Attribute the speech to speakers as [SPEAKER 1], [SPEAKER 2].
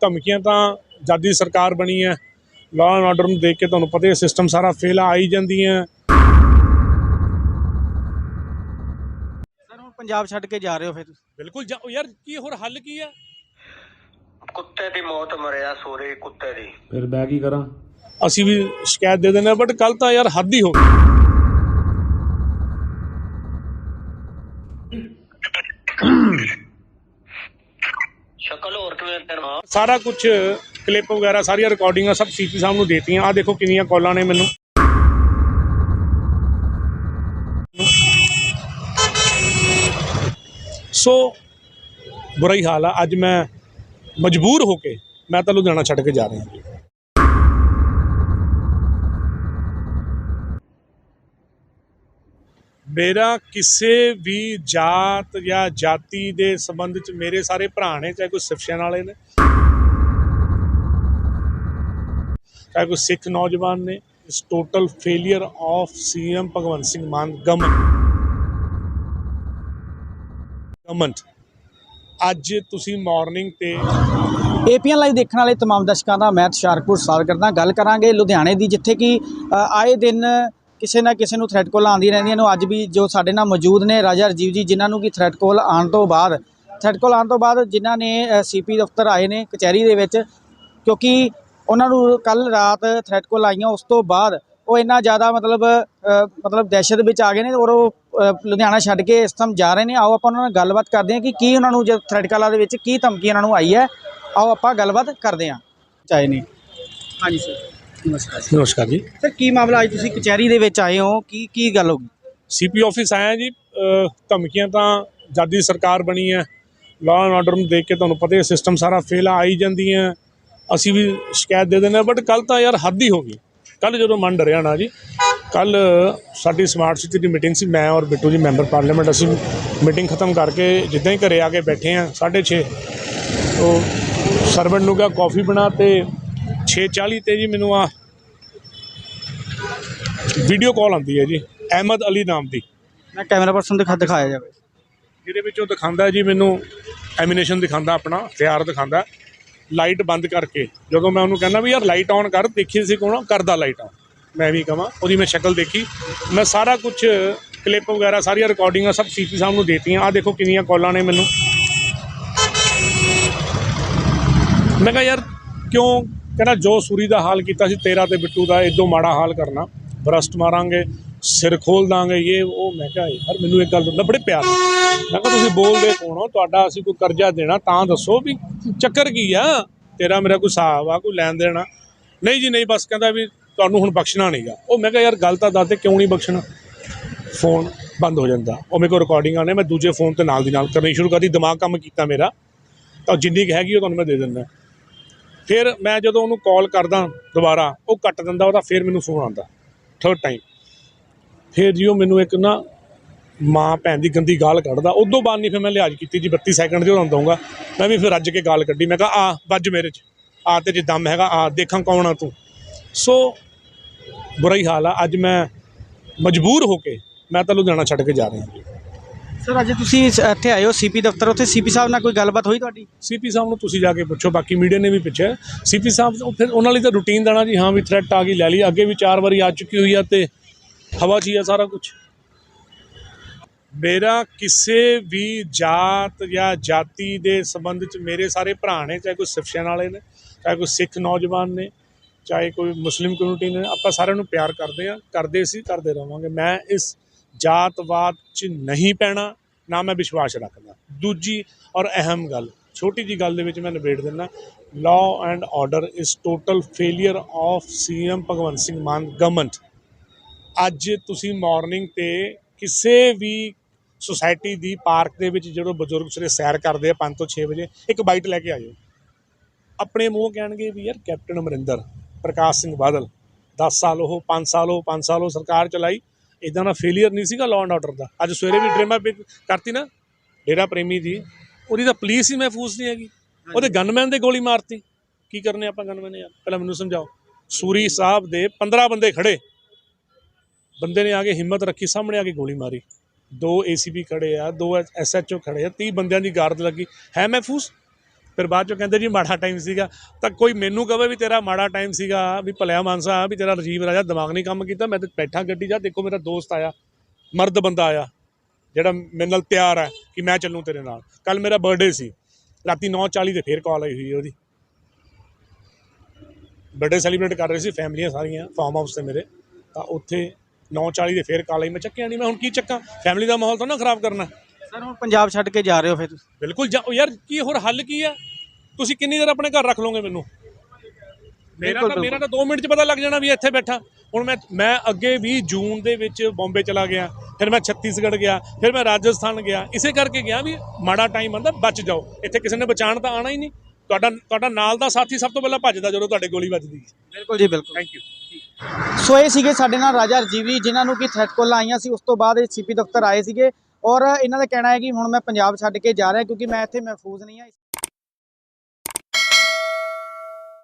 [SPEAKER 1] ਧਮਕੀਆਂ ਤਾਂ ਜਦ ਸਰਕਾਰ ਬਣੀ ਹੈ ਲਾਅ ਐਂਡ ਆਰਡਰ ਨੂੰ ਦੇਖ ਕੇ ਤੁਹਾਨੂੰ ਪਤਾ ਹੀ ਸਿਸਟਮ ਸਾਰਾ ਫੇਲ ਆ ਹੀ ਜਾਂਦੀਆਂ।
[SPEAKER 2] ਸਰ ਹੁਣ ਪੰਜਾਬ ਛੱਡ ਕੇ ਜਾ ਰਹੇ ਹੋ ਫਿਰ
[SPEAKER 1] ਬਿਲਕੁਲ ਜਾ- ਯਾਰ ਕੀ ਹੋਰ ਹੱਲ ਕੀ ਆ?
[SPEAKER 3] ਕੁੱਤੇ ਦੀ ਮੌਤ ਮਰਿਆ ਸੋਰੇ ਕੁੱਤੇ ਦੀ।
[SPEAKER 4] ਫਿਰ ਮੈਂ ਕੀ ਕਰਾਂ?
[SPEAKER 1] ਅਸੀਂ ਵੀ ਸ਼ਿਕਾਇਤ ਦੇ ਦਿੰਦੇ ਬਟ ਕੱਲ ਤਾਂ ਯਾਰ ਹੱਦ ਹੀ ਹੋ ਗਈ। ਸਾਰਾ ਕੁਝ ਕਲਿੱਪ ਵਗੈਰਾ, ਸਾਰੀਆਂ ਰਿਕਾਰਡਿੰਗਾਂ ਸਭ ਸੀਪੀ ਸਾਹਿਬ ਨੂੰ ਦੇਤੀਆਂ। ਆ ਦੇਖੋ ਕਿੰਨੀਆਂ ਕਾਲਾਂ ਨੇ ਮੈਨੂੰ। ਸੋ, ਬੁਰਾ ਹੀ ਹਾਲ ਆ। ਅੱਜ ਮੈਂ ਮਜਬੂਰ ਹੋ ਕੇ ਮੈਂ ਤਾਂ ਲੁਧਿਆਣਾ ਛੱਡ ਕੇ ਜਾ ਰਿਹਾ। ਮੇਰਾ ਕਿਸੇ ਵੀ ਜਾਤ ਜਾਂ ਜਾਤੀ ਦੇ ਸੰਬੰਧ ਚ ਮੇਰੇ ਸਾਰੇ ਭਰਾ ਨੇ, ਚਾਹੇ ਕੋਈ ਸਿਫਸ਼ਨ ਵਾਲੇ ਨੇ, ਚਾਹੇ ਕੋਈ ਸਿੱਖ ਨੌਜਵਾਨ ਨੇ, ਇਸ total failure of CM Bhagwant Singh Mann government ਅੱਜ ਤੁਸੀਂ ਮਾਰਨਿੰਗ ਤੇ
[SPEAKER 2] ਏਪੀਐਨ ਲਾਈਵ ਦੇਖਣ ਵਾਲੇ ਤਮਾਮ ਦਰਸ਼ਕਾਂ ਦਾ ਮੈਂ ਤੁਸ਼ਾਰਪੁਰ ਸਵਾਗਤ ਕਰਦਾ, ਗੱਲ ਕਰਾਂਗੇ ਲੁਧਿਆਣੇ ਦੀ, ਜਿੱਥੇ ਕਿ ਆਏ ਦਿਨ ਕਿਸੇ ਨਾ ਕਿਸੇ ਨੂੰ ਥ੍ਰੈਡ ਕਾਲ ਆਉਂਦੀ ਰਹਿੰਦੀਆਂ ਨੇ ਅੱਜ ਵੀ ਜੋ ਸਾਡੇ ਨਾਲ ਮੌਜੂਦ ਨੇ ਰਾਜਾ ਰਜੀਵ ਜੀ, ਜਿਨ੍ਹਾਂ ਨੂੰ ਕਿ ਥ੍ਰੈਡ ਕਾਲ ਆਉਣ ਤੋਂ ਬਾਅਦ ਥ੍ਰੈਡ ਕਾਲ ਆਉਣ ਤੋਂ ਬਾਅਦ ਜਿਨ੍ਹਾਂ ਨੇ ਸੀਪੀ ਦਫ਼ਤਰ ਆਏ ਨੇ ਕਚਹਿਰੀ ਦੇ ਵਿੱਚ, ਕਿਉਂਕਿ ਉਹਨਾਂ ਨੂੰ ਕੱਲ ਰਾਤ ਥ੍ਰੈਡ ਕਾਲ ਆਈਆਂ। ਉਸ ਤੋਂ ਬਾਅਦ ਉਹ ਇੰਨਾ ਜ਼ਿਆਦਾ ਮਤਲਬ ਮਤਲਬ ਦਹਿਸ਼ਤ ਵਿੱਚ ਆ ਗਏ ਨੇ ਔਰ ਉਹ ਲੁਧਿਆਣਾ ਛੱਡ ਕੇ ਇਸ ਟਾਈਮ ਜਾ ਰਹੇ ਨੇ। ਆਓ ਆਪਾਂ ਉਹਨਾਂ ਨਾਲ ਗੱਲਬਾਤ ਕਰਦੇ ਹਾਂ ਕਿ ਕੀ ਉਹਨਾਂ ਨੂੰ ਜਦ ਥ੍ਰੈਡ ਕਾਲਾਂ ਦੇ ਵਿੱਚ ਕੀ ਧਮਕੀ ਉਹਨਾਂ ਨੂੰ ਆਈ ਹੈ। ਆਓ ਆਪਾਂ ਗੱਲਬਾਤ ਕਰਦੇ ਹਾਂ। ਚਾਹੇ ਨਹੀਂ। ਹਾਂਜੀ ਸਰ ਨਮਸਕਾਰ
[SPEAKER 1] ਨਮਸਕਾਰ ਜੀ।
[SPEAKER 2] ਸਰ ਕੀ ਮਾਮਲਾ ਅੱਜ ਤੁਸੀਂ ਕਚਹਿਰੀ ਦੇ ਵਿੱਚ ਆਏ ਹੋ? ਕੀ ਕੀ ਗੱਲ ਹੋ ਗਈ?
[SPEAKER 1] ਸੀਪੀ ਆਫਿਸ ਆਇਆ ਜੀ। ਅਹ ਧਮਕੀਆਂ ਤਾਂ ਜਦ ਸਰਕਾਰ ਬਣੀ ਹੈ। ਲਾਅ ਐਂਡ ਆਰਡਰ ਨੂੰ ਦੇਖ ਕੇ ਤੁਹਾਨੂੰ ਪਤਾ ਹੀ ਸਿਸਟਮ ਸਾਰਾ ਫੇਲ ਆ ਹੀ ਜਾਂਦੀਆਂ। ਅਸੀਂ ਵੀ ਸ਼ਿਕਾਇਤ ਦੇ ਦਿੰਦੇ ਬਟ ਕੱਲ ਤਾਂ ਯਾਰ ਹੱਦ ਹੀ ਹੋ ਗਈ। ਕੱਲ ਜਦੋਂ ਮਨ ਡਰਿਆ ਨਾ ਜੀ ਕੱਲ ਸਾਡੀ ਸਮਾਰਟ ਸਿਟੀ ਦੀ ਮੀਟਿੰਗ ਸੀ ਮੈਂ ਔਰ ਬਿੱਟੂ ਜੀ ਮੈਂਬਰ ਪਾਰਲੀਮੈਂਟ ਅਸੀਂ ਮੀਟਿੰਗ ਖਤਮ ਕਰਕੇ ਜਿੱਦਾਂ ਹੀ ਘਰੇ ਆ ਕੇ ਬੈਠੇ ਆ 6:30 ਉਹ ਸਰਵੈਂਟ ਨੂੰ ਕਿਹਾ ਕਾਫੀ ਬਣਾ ਤੇ 6:40 ਤੇ ਜੀ ਮੈਨੂੰ ਆ ਵੀਡੀਓ ਕਾਲ ਆਉਂਦੀ ਹੈ ਜੀ ਅਹਿਮਦ ਅਲੀ ਨਾਮ ਦੀ।
[SPEAKER 2] ਮੈਂ ਕੈਮਰਾ ਪਰਸਨ ਦਿਖਾ ਦਿਖਾਇਆ ਜਾਵੇ।
[SPEAKER 1] ਜਿਹਦੇ ਵਿੱਚ ਉਹ ਦਿਖਾਉਂਦਾ ਜੀ ਮੈਨੂੰ ਐਮੀਨੇਸ਼ਨ ਦਿਖਾਉਂਦਾ ਆਪਣਾ ਹਥਿਆਰ ਦਿਖਾਉਂਦਾ। ਲਾਈਟ ਬੰਦ ਕਰਕੇ ਜਦੋਂ ਮੈਂ ਉਹਨੂੰ ਕਹਿੰਦਾ ਵੀ ਯਾਰ ਲਾਈਟ ਆਨ ਕਰ ਦੇਖੀ ਸੀ ਕੋਣ ਕਰਦਾ ਲਾਈਟ ਆਨ ਮੈਂ ਵੀ ਕਹਾਂ ਉਹਦੀ ਮੈਂ ਸ਼ਕਲ ਦੇਖੀ। ਮੈਂ ਸਾਰਾ ਕੁਝ ਕਲਿੱਪ ਵਗੈਰਾ ਸਾਰੀਆਂ ਰਿਕਾਰਡਿੰਗਾਂ ਸਭ ਸੀਪੀ ਸਾਹਿਬ ਨੂੰ ਦੇਤੀਆਂ। ਆ ਦੇਖੋ ਕਿੰਨੀਆਂ ਕਾਲਾਂ ਨੇ ਮੈਨੂੰ। ਮੈਂ ਕਿਹਾ ਯਾਰ ਕਿਉਂ ਕਹਿੰਦਾ ਜੋ ਸੂਰੀ ਦਾ ਹਾਲ ਕੀਤਾ ਸੀ, ਤੇਰਾ ਤੇ ਬਿੱਟੂ ਦਾ ਇਦੋਂ ਮਾੜਾ ਹਾਲ ਕਰਨਾ। ਬਰਸਟ ਮਾਰਾਂਗੇ, ਸਿਰ ਖੋਲ ਦਾਂਗੇ, ਇਹ ਉਹ ਮੈਂ ਕਿਹਾ ਯਾਰ ਮੈਨੂੰ ਇੱਕ ਗੱਲ ਦੱਸਦਾ, ਬੜੇ ਪਿਆਰ ਮੈਂ ਕਿਹਾ, ਤੁਸੀਂ ਬੋਲਦੇ ਕੌਣ ਹੋ? ਤੁਹਾਡਾ ਅਸੀਂ ਕੋਈ ਕਰਜ਼ਾ ਦੇਣਾ, ਤਾਂ ਦੱਸੋ ਵੀ ਚੱਕਰ ਕੀ ਆ? ਤੇਰਾ ਮੇਰਾ ਕੋਈ ਹਿਸਾਬ ਆ, ਕੋਈ ਲੈਣ ਦੇਣਾ ਨਹੀਂ ਜੀ, ਨਹੀਂ, ਬਸ ਕਹਿੰਦਾ ਵੀ ਤੁਹਾਨੂੰ ਹੁਣ ਬਖਸ਼ਣਾ ਨਹੀਂਗਾ ਉਹ ਮੈਂ ਕਿਹਾ, ਯਾਰ, ਗੱਲ ਤਾਂ ਦੱਸ ਦੇ, ਕਿਉਂ ਨਹੀਂ ਬਖਸ਼ਣਾ? ਫੋਨ ਬੰਦ ਹੋ ਜਾਂਦਾ। ਉਹ ਮੇਰੇ ਕੋਲ ਰਿਕਾਰਡਿੰਗਾਂ ਨੇ ਮੈਂ ਦੂਜੇ ਫੋਨ ਤੇ ਨਾਲ ਦੀ ਨਾਲ ਕਰਨੀ ਸ਼ੁਰੂ ਕਰਦੀ, ਦਿਮਾਗ ਕੰਮ ਕੀਤਾ ਮੇਰਾ। ਤਾਂ ਜਿੰਨੀ ਕੁ ਹੈਗੀ ਉਹ ਤੁਹਾਨੂੰ ਮੈਂ ਦੇ ਦਿੰਦਾ। ਫਿਰ ਮੈਂ ਜਦੋਂ ਉਹਨੂੰ ਕਾਲ ਕਰਦਾ ਦੁਬਾਰਾ, ਉਹ ਕੱਟ ਦਿੰਦਾ, ਉਹਦਾ ਫਿਰ ਮੈਨੂੰ ਫੋਨ ਆਉਂਦਾ ਥਰਡ ਟਾਈਮ ਫਿਰ ਜੀ ਉਹ ਮੈਨੂੰ ਇੱਕ ਨਾ ਮਾਂ ਭੈਣ ਦੀ ਗੰਦੀ ਗਾਲ ਕੱਢਦਾ। ਉਦੋਂ ਬਾਅਦ ਨਹੀਂ ਫਿਰ ਮੈਂ ਲਿਹਾਜ਼ ਕੀਤੀ ਜੀ 32 ਸੈਕਿੰਡ ਦੇ ਉਹਨਾਂ ਦਊਂਗਾ। ਮੈਂ ਵੀ ਫਿਰ ਰੱਜ ਕੇ ਗਾਲ ਕੱਢੀ। ਮੈਂ ਕਿਹਾ, ਆ, ਵੱਜ ਮੇਰੇ 'ਚ। ਆ ਤੇ ਜੇ ਦਮ ਹੈਗਾ, ਆ, ਦੇਖਾਂ ਕੌਣ ਆ ਤੂੰ। ਸੋ ਬੁਰਾ ਹੀ ਹਾਲ ਆ। ਅੱਜ ਮੈਂ ਮਜਬੂਰ ਹੋ ਕੇ ਮੈਂ ਤਾਂ ਲੁਧਿਆਣਾ ਛੱਡ ਕੇ ਜਾ ਰਿਹਾ।
[SPEAKER 2] ਸਰ, ਅੱਜ ਤੁਸੀਂ ਇਸ- ਇੱਥੇ ਆਏ ਹੋ ਸੀਪੀ ਦਫ਼ਤਰ, ਉੱਥੇ ਸੀਪੀ ਸਾਹਿਬ ਨਾਲ ਕੋਈ ਗੱਲਬਾਤ ਹੋਈ ਤੁਹਾਡੀ?
[SPEAKER 1] ਸੀਪੀ ਸਾਹਿਬ ਨੂੰ ਤੁਸੀਂ ਜਾ ਕੇ ਪੁੱਛੋ, ਬਾਕੀ ਮੀਡੀਆ ਨੇ ਵੀ ਪੁੱਛਿਆ। ਸੀਪੀ ਸਾਹਿਬ, ਉਹ ਫਿਰ ਉਹਨਾਂ ਲਈ ਤਾਂ ਰੂਟੀਨ ਦੇਣਾ ਜੀ, ਹਾਂ ਵੀ ਥ੍ਰੈਟ ਆ ਗਈ, ਲੈ ਲਈ। ਅੱਗੇ ਵੀ ਚਾਰ ਵਾਰੀ ਆ ਚੁੱਕੀ ਹੋਈ ਆ ਤੇ ਹਵਾ 'ਚ ਹੀ ਆ ਸਾਰਾ ਕੁਝ ਮੇਰਾ ਕਿਸੇ ਵੀ ਜਾਤ ਜਾਂ ਜਾਤੀ ਦੇ ਸੰਬੰਧ 'ਚ ਮੇਰੇ ਸਾਰੇ ਭਰਾ ਨੇ, ਚਾਹੇ ਕੋਈ ਸਿਫਸ਼ਨ ਵਾਲੇ ਨੇ, ਚਾਹੇ ਕੋਈ ਸਿੱਖ ਨੌਜਵਾਨ ਨੇ, ਚਾਹੇ ਕੋਈ ਮੁਸਲਿਮ ਕਮਿਊਨਿਟੀ ਨੇ, ਆਪਾਂ ਸਾਰਿਆਂ ਨੂੰ ਪਿਆਰ ਕਰਦੇ ਆ ਕਰਦੇ ਸੀ, ਕਰਦੇ ਰਵਾਂਗੇ। ਮੈਂ ਇਸ ਜਾਤਵਾਦ 'ਚ ਨਹੀਂ ਪੈਣਾ, ਨਾ ਮੈਂ ਵਿਸ਼ਵਾਸ ਰੱਖਦਾ। ਦੂਜੀ ਔਰ ਅਹਿਮ ਗੱਲ, ਛੋਟੀ ਜੀ ਗੱਲ ਦੇ ਵਿੱਚ ਮੈਂ ਨਿਬੇੜ ਦਿੰਦਾ law and order is total failure of CM Bhagwant Singh Mann government ਅੱਜ ਤੁਸੀਂ ਮਾਰਨਿੰਗ ਤੇ ਕਿਸੇ ਵੀ ਸੁਸਾਇਟੀ ਦੀ ਪਾਰਕ ਦੇ ਵਿੱਚ ਜਦੋਂ ਬਜ਼ੁਰਗ ਸਵੇਰੇ ਸੈਰ ਕਰਦੇ ਆ 5 ਤੋਂ 6 ਵਜੇ, ਇੱਕ ਬਾਈਟ ਲੈ ਕੇ ਆਇਓ ਆਪਣੇ ਮੂੰਹ ਕਹਿਣਗੇ ਵੀ ਯਾਰ ਕੈਪਟਨ ਅਮਰਿੰਦਰ, ਪ੍ਰਕਾਸ਼ ਸਿੰਘ ਬਾਦਲ 10 ਸਾਲ ਉਹ 5 ਸਾਲ ਉਹ 5 ਸਾਲ ਉਹ ਸਰਕਾਰ ਚਲਾਈ ਇਦਾਂ ਦਾ ਫੇਲਿਅਰ ਨਹੀਂ ਸੀਗਾ ਲਾਅ ਐਂਡ ਆਰਡਰ ਦਾ। ਅੱਜ ਸਵੇਰੇ ਵੀ ਡਰੇਮਾ ਕਰਤੀ ਨਾ ਡੇਰਾ ਪ੍ਰੇਮੀ ਦੀ ਉਹਦੀ ਤਾਂ ਪੁਲਿਸ ਹੀ ਮਹਿਫੂਜ਼ ਨਹੀਂ ਹੈਗੀ। ਉਹਦੇ ਗਨਮੈਨ ਦੇ ਗੋਲੀ ਮਾਰਤੀ। ਕੀ ਕਰਨੇ ਆਪਾਂ ਗਨਮੈਨ ਯਾਰ? ਪਹਿਲਾਂ ਮੈਨੂੰ ਸਮਝਾਓ। ਸੂਰੀ ਸਾਹਿਬ ਦੇ 15 ਬੰਦੇ ਖੜੇ। ਬੰਦੇ ਨੇ ਆ ਕੇ ਹਿੰਮਤ ਰੱਖੀ ਸਾਹਮਣੇ ਆ ਕੇ ਗੋਲੀ ਮਾਰੀ। ਦੋ ਏਸੀਪੀ ਖੜੇ ਆ ਦੋ ਐਸਐਚਓ ਖੜੇ ਆ 30 ਬੰਦਿਆਂ ਦੀ ਗਾਰਦ ਲੱਗੀ। ਹੈ ਮਹਿਫੂਜ਼? ਫਿਰ ਬਾਅਦ ਚੋਂ ਕਹਿੰਦੇ ਜੀ ਮਾੜਾ ਟਾਈਮ ਸੀਗਾ। ਤਾਂ ਕੋਈ ਮੈਨੂੰ ਕਹੇ ਵੀ ਤੇਰਾ ਮਾੜਾ ਟਾਈਮ ਸੀਗਾ ਵੀ ਭਲਿਆ ਮਾਨਸਾ ਵੀ ਤੇਰਾ ਰਾਜੀਵ ਰਾਜਾ ਦਿਮਾਗ ਨਹੀਂ ਕੰਮ ਕੀਤਾ ਮੈਂ ਤੇ ਬੈਠਾ ਗੱਡੀ ਆ ਦੇਖੋ ਮੇਰਾ ਦੋਸਤ ਆਇਆ। ਮਰਦ ਬੰਦਾ ਆਇਆ ਜਿਹੜਾ ਮੇਰੇ ਨਾਲ ਤਿਆਰ ਹੈ ਕਿ ਮੈਂ ਚੱਲੂੰ ਤੇਰੇ ਨਾਲ। ਕੱਲ ਮੇਰਾ ਬਰਥਡੇ ਸੀ। ਰਾਤੀ 9:40 ਤੇ ਫੇਰ ਕਾਲ ਆਈ ਹੋਈ ਉਹਦੀ। ਬਰਥਡੇ ਸੈਲੀਬ੍ਰੇਟ ਕਰ ਰਹੇ ਸੀ ਫੈਮਲੀਆਂ ਸਾਰੀਆਂ ਫਾਰਮ ਹਾਊਸ ਤੇ ਮੇਰੇ। ਤਾਂ ਉੱਥੇ 9:40 ਦੇ ਫੇਰ ਕਾਲ ਆਈ ਮੈਂ ਚੱਕਿਆ ਨਹੀਂ ਮੈਂ ਹੁਣ ਕੀ ਚੱਕਾਂ? ਫੈਮਲੀ ਦਾ ਮਾਹੌਲ ਤਾਂ ਨਾ ਖਰਾਬ ਕਰਨਾ।
[SPEAKER 2] ਸਰ ਹੁਣ ਪੰਜਾਬ ਛੱਡ ਕੇ ਜਾ ਰਹੇ ਹੋ ਫਿਰ ਤੁਸੀਂ?
[SPEAKER 1] ਬਿਲਕੁਲ ਜਾ- ਯਾਰ ਕੀ ਹੋਰ ਹੱਲ ਕੀ ਹੈ ਤੁਸੀਂ ਕਿੰਨੀ ਦੇਰ ਆਪਣੇ ਘਰ ਰੱਖ ਲਓਗੇ ਮੈਨੂੰ? ਮੇਰਾ ਤਾਂ ਮੇਰਾ ਤਾਂ 2 ਮਿੰਟ 'ਚ ਪਤਾ ਲੱਗ ਜਾਣਾ ਵੀ ਇੱਥੇ ਬੈਠਾ। ਹੁਣ ਮੈਂ ਮੈਂ ਅੱਗੇ ਵੀ ਜੂਨ ਦੇ ਵਿੱਚ ਬੰਬੇ ਚਲਾ ਗਿਆ ਫਿਰ ਮੈਂ ਛੱਤੀਸਗੜ੍ਹ ਗਿਆ ਫਿਰ ਮੈਂ ਰਾਜਸਥਾਨ ਗਿਆ। ਇਸੇ ਕਰਕੇ ਗਿਆ ਵੀ ਮਾੜਾ ਟਾਈਮ ਆਂਦਾ ਬਚ ਜਾਓ। ਇੱਥੇ ਕਿਸੇ ਨੇ ਬਚਾਉਣ ਤਾਂ ਆਣਾ ਹੀ ਨਹੀਂ। ਤੁਹਾਡਾ ਤੁਹਾਡਾ ਨਾਲ ਦਾ ਸਾਥੀ ਸਭ ਤੋਂ ਪਹਿਲਾਂ ਭੱਜਦਾ ਜਦੋਂ ਤੁਹਾਡੇ ਗੋਲੀ ਵੱਜਦੀ। ਹੈ
[SPEAKER 2] ਬਿਲਕੁਲ ਜੀ ਬਿਲਕੁਲ।
[SPEAKER 1] ਥੈਂਕ ਯੂ
[SPEAKER 2] ਸੋ ਇਹ ਸੀਗੇ ਸਾਡੇ ਨਾਲ ਰਾਜਾ ਰਜੀਵੀ ਜਿਨ੍ਹਾਂ ਨੂੰ ਕਿ ਥ੍ਰੈਟ ਕਾਲਾਂ ਆਈਆਂ ਸੀ। ਉਸ ਤੋਂ ਬਾਅਦ ਇਹ ਸੀਪੀ ਦਫ਼ਤਰ ਆਏ ਸੀਗੇ। ਔਰ ਇਹਨਾਂ ਦਾ ਕਹਿਣਾ ਹੈ ਕਿ ਹੁਣ ਮੈਂ ਪੰਜਾਬ ਛੱਡ ਕੇ ਜਾ ਰਿਹਾ ਕਿਉਂਕਿ ਮੈਂ ਇੱਥੇ ਮਹਿਫੂਜ਼ ਨਹੀਂ ਹਾਂ।